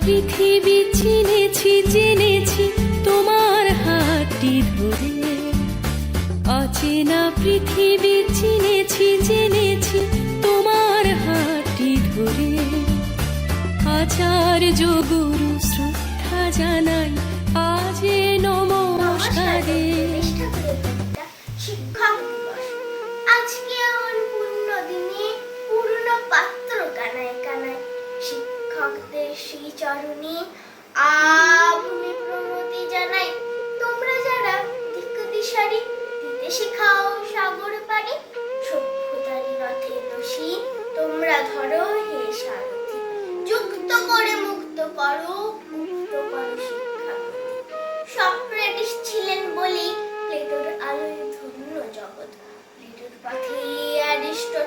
পৃথিবী চিনেছি, জেনেছি তোমার হাতটি ধরে। অচেনা পৃথিবী চিনেছি, জেনেছি তোমার হাতটি ধরে। আচার্য গুরু শ্রদ্ধা জানাই, আজ নমস্কারে। শিক্ষক আজকে শিক্ষকদের সেই চরণে আভূমি প্রণতি জানাই, তোমরা যারা দিক দিশারি দিতে শেখাও সাগর পানি সভ্যতারি রথে দোষী তোমরা ধরো হে সারথি। যুক্ত করে মুক্ত করো মুক্ত করো শিক্ষা সক্রেটিস ছিলেন বলি, প্লেটোর আলোয় ধন্য জগৎ। প্লেটোর পথে অ্যারিস্টটল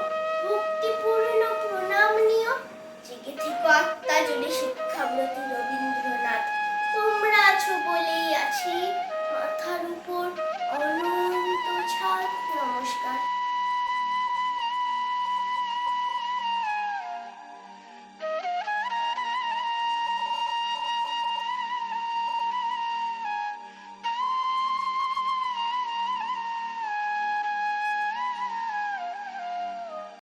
সত্তা যদি শিক্ষাব্রতী রবীন্দ্রনাথ তোমরা আছো বলেই আছি।